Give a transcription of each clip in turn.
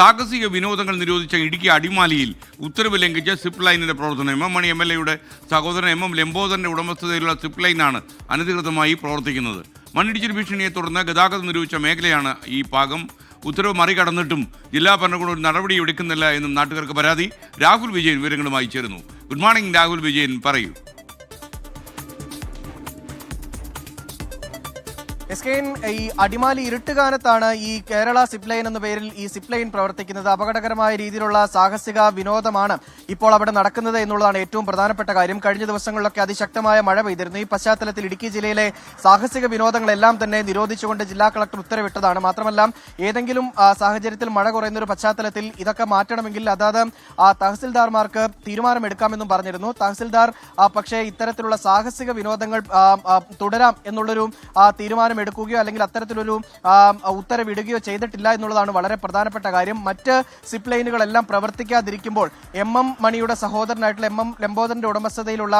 സാഹസിക വിനോദങ്ങൾ നിരോധിച്ച ഇടുക്കി അടിമാലിയിൽ ഉത്തരവ് ലംഘിച്ച സിപ്പ് ലൈനിന്റെ പ്രവർത്തനം. M. M Mani M L എയുടെ സഹോദരൻ എം. എം ലംബോദരന്റെ ഉടമസ്ഥതയിലുള്ള സിപ്പ് ലൈനാണ് അനധികൃതമായി പ്രവർത്തിക്കുന്നത്. മണ്ണിടിച്ചിൽ ഭീഷണിയെ തുടർന്ന് ഗതാഗതം നിരോധിച്ച മേഖലയാണ് ഈ ഭാഗം. ഉത്തരവ് മറികടന്നിട്ടും ജില്ലാ ഭരണകൂടം ഒരു നടപടി എടുക്കുന്നില്ല എന്നും നാട്ടുകാർക്ക് പരാതി. രാഹുൽ വിജയൻ വിവരങ്ങളുമായി ചേരുന്നു. ഗുഡ് മോർണിംഗ് രാഹുൽ വിജയൻ പറയൂ. എസ് കെ ഈ അടിമാലി ഇരുട്ടുകാലത്താണ് ഈ കേരള സിപ്പ് ലൈൻ എന്ന പേരിൽ ഈ സിപ്പ് ലൈൻ പ്രവർത്തിക്കുന്നത്. അപകടകരമായ രീതിയിലുള്ള സാഹസിക വിനോദമാണ് ഇപ്പോൾ അവിടെ നടക്കുന്നത് എന്നുള്ളതാണ് ഏറ്റവും പ്രധാനപ്പെട്ട കാര്യം. കഴിഞ്ഞ ദിവസങ്ങളിലൊക്കെ അതിശക്തമായ മഴ പെയ്തിരുന്നു. ഈ പശ്ചാത്തലത്തിൽ ഇടുക്കി ജില്ലയിലെ സാഹസിക വിനോദങ്ങളെല്ലാം തന്നെ നിരോധിച്ചുകൊണ്ട് ജില്ലാ കളക്ടർ ഉത്തരവിട്ടതാണ്. മാത്രമല്ല ഏതെങ്കിലും സാഹചര്യത്തിൽ മഴ കുറയുന്ന ഒരു പശ്ചാത്തലത്തിൽ ഇതൊക്കെ മാറ്റണമെങ്കിൽ അതാത് തഹസിൽദാർമാർക്ക് തീരുമാനമെടുക്കാമെന്നും പറഞ്ഞിരുന്നു. തഹസിൽദാർ പക്ഷേ ഇത്തരത്തിലുള്ള സാഹസിക വിനോദങ്ങൾ തുടരാം എന്നുള്ളൊരു തീരുമാനം എടുക്കുകയോ അല്ലെങ്കിൽ അത്തരത്തിലൊരു ഉത്തരവിടുകയോ ചെയ്തിട്ടില്ല എന്നുള്ളതാണ് വളരെ പ്രധാനപ്പെട്ട കാര്യം. മറ്റ് സിപ്പ് ലൈനുകളെല്ലാം പ്രവർത്തിക്കാതിരിക്കുമ്പോൾ എം എം മണിയുടെ സഹോദരനായിട്ടുള്ള എം എം ലംബോദരന്റെ ഉടമസ്ഥതയിലുള്ള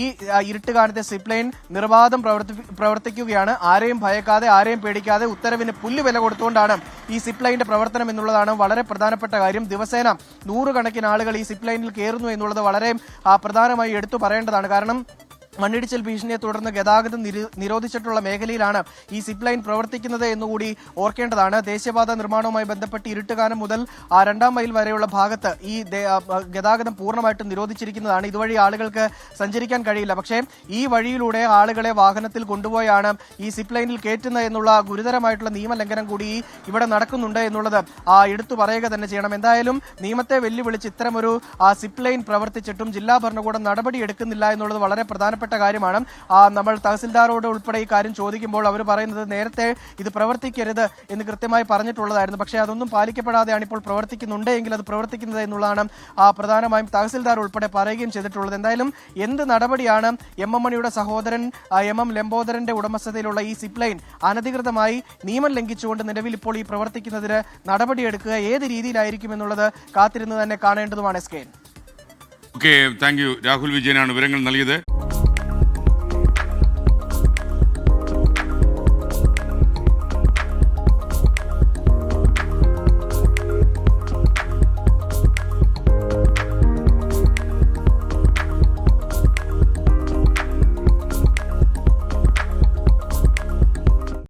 ഈ ആ, ഇരുട്ടുകാലത്തെ സിപ്പ് ലൈൻ നിർവാദം പ്രവർത്തി പ്രവർത്തിക്കുകയാണ്. ആരെയും ഭയക്കാതെ ആരെയും പേടിക്കാതെ ഉത്തരവിന് പുല്ല് വില കൊടുത്തുകൊണ്ടാണ് ഈ സിപ്പ് ലൈനിന്റെ പ്രവർത്തനം എന്നുള്ളതാണ് വളരെ പ്രധാനപ്പെട്ട കാര്യം. ദിവസേന നൂറുകണക്കിന് ആളുകൾ ഈ സിപ്പ് ലൈനിൽ കയറുന്നു എന്നുള്ളത് വളരെ പ്രധാനമായി എടുത്തു പറയേണ്ടതാണ്. കാരണം മണ്ണിടിച്ചിൽ ഭീഷണിയെ തുടർന്ന് ഗതാഗതം നിരോധിച്ചിട്ടുള്ള മേഖലയിലാണ് ഈ സിപ്പ് ലൈൻ പ്രവർത്തിക്കുന്നത് എന്നുകൂടി ഓർക്കേണ്ടതാണ്. ദേശീയപാത നിർമ്മാണവുമായി ബന്ധപ്പെട്ട് ഇരുട്ടുകാനം മുതൽ ആ രണ്ടാം മൈൽ വരെയുള്ള ഭാഗത്ത് ഈ ഗതാഗതം പൂർണമായിട്ടും നിരോധിച്ചിരിക്കുന്നതാണ്. ഇതുവഴി ആളുകൾക്ക് സഞ്ചരിക്കാൻ കഴിയില്ല. പക്ഷേ ഈ വഴിയിലൂടെ ആളുകളെ വാഹനത്തിൽ കൊണ്ടുപോയാണ് ഈ സിപ്പ് ലൈനിൽ കയറ്റുന്നത് എന്നുള്ള ഗുരുതരമായിട്ടുള്ള നിയമലംഘനം കൂടി ഇവിടെ നടക്കുന്നുണ്ട് എന്നുള്ളത് എടുത്തു പറയുക തന്നെ ചെയ്യണം. എന്തായാലും നിയമത്തെ വെല്ലുവിളിച്ച് ഇത്തരമൊരു സിപ്പ് ലൈൻ പ്രവർത്തിച്ചിട്ടും ജില്ലാ ഭരണകൂടം നടപടി എടുക്കുന്നില്ല എന്നുള്ളത് വളരെ പ്രധാനപ്പെട്ട കാര്യമാണ്. നമ്മൾ തഹസിൽദാരോട് ഉൾപ്പെടെ ഈ കാര്യം ചോദിക്കുമ്പോൾ അവർ പറയുന്നത് നേരത്തെ ഇത് പ്രവർത്തിക്കരുത് എന്ന് കൃത്യമായി പറഞ്ഞിട്ടുള്ളതായിരുന്നു. പക്ഷേ അതൊന്നും പാലിക്കപ്പെടാതെയാണ് ഇപ്പോൾ പ്രവർത്തിക്കുന്നുണ്ട് എങ്കിൽ അത് പ്രവർത്തിക്കുന്നത് എന്നുള്ളതാണ് പ്രധാനമായും തഹസിൽദാർ ഉൾപ്പെടെ പറയുകയും ചെയ്തിട്ടുള്ളത്. എന്തായാലും എന്ത് നടപടിയാണ് എം എം മണിയുടെ സഹോദരൻ എം എം ലംബോദരന്റെ ഉടമസ്ഥതയിലുള്ള ഈ സിപ്പ് ലൈൻ അനധികൃതമായി നിയമം ലംഘിച്ചുകൊണ്ട് നിലവിൽ ഇപ്പോൾ ഈ പ്രവർത്തിക്കുന്നതിന് നടപടിയെടുക്കുക ഏത് രീതിയിലായിരിക്കും എന്നുള്ളത് കാത്തിരുന്ന് തന്നെ കാണേണ്ടതുമാണ് S K okay thank you Rahul വിജയനാണ് വിവരങ്ങൾ നൽകിയത്.